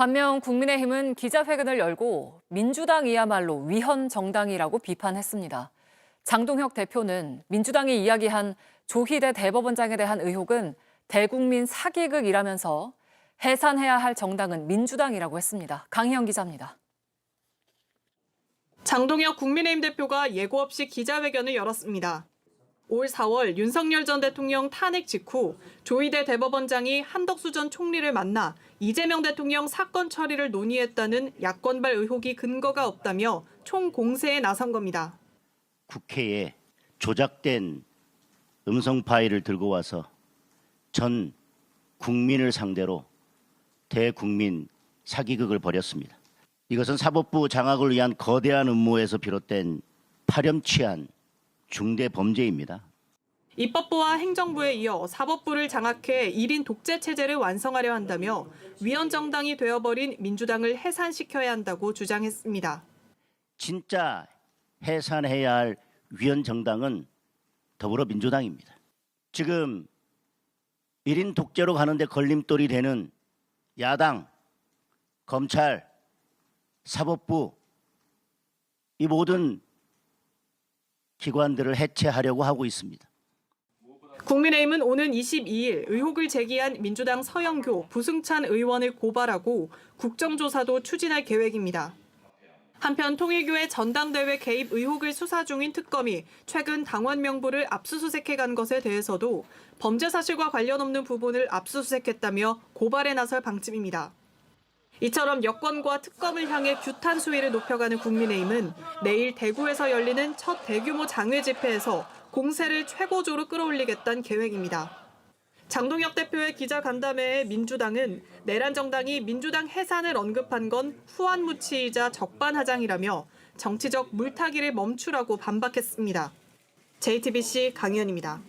반면 국민의힘은 기자회견을 열고 민주당이야말로 위헌 정당이라고 비판했습니다. 장동혁 대표는 민주당이 이야기한 조희대 대법원장에 대한 의혹은 대국민 사기극이라면서 해산해야 할 정당은 민주당이라고 했습니다. 강희영 기자입니다. 장동혁 국민의힘 대표가 예고 없이 기자회견을 열었습니다. 올 4월 윤석열 전 대통령 탄핵 직후 조희대 대법원장이 한덕수 전 총리를 만나 이재명 대통령 사건 처리를 논의했다는 야권발 의혹이 근거가 없다며 총공세에 나선 겁니다. 국회에 조작된 음성 파일을 들고 와서 전 국민을 상대로 대국민 사기극을 벌였습니다. 이것은 사법부 장악을 위한 거대한 음모에서 비롯된 파렴치한 중대 범죄입니다. 입법부와 행정부에 이어 사법부를 장악해 1인 독재 체제를 완성하려 한다며 위헌 정당이 되어버린 민주당을 해산시켜야 한다고 주장했습니다. 진짜 해산해야 할 위헌 정당은 더불어민주당입니다. 지금 1인 독재로 가는데 걸림돌이 되는 야당, 검찰, 사법부 이 모든 기관들을 해체하려고 하고 있습니다. 국민의힘은 오는 22일 의혹을 제기한 민주당 서영교, 부승찬 의원을 고발하고 국정조사도 추진할 계획입니다. 한편 통일교회 전당대회 개입 의혹을 수사 중인 특검이 최근 당원 명부를 압수수색해 간 것에 대해서도 범죄 사실과 관련 없는 부분을 압수수색했다며 고발에 나설 방침입니다. 이처럼 여권과 특검을 향해 규탄 수위를 높여가는 국민의힘은 내일 대구에서 열리는 첫 대규모 장외 집회에서 공세를 최고조로 끌어올리겠다는 계획입니다. 장동혁 대표의 기자 간담회에 민주당은 내란 정당이 민주당 해산을 언급한 건 후한무치이자 적반하장이라며 정치적 물타기를 멈추라고 반박했습니다. JTBC 강희연입니다.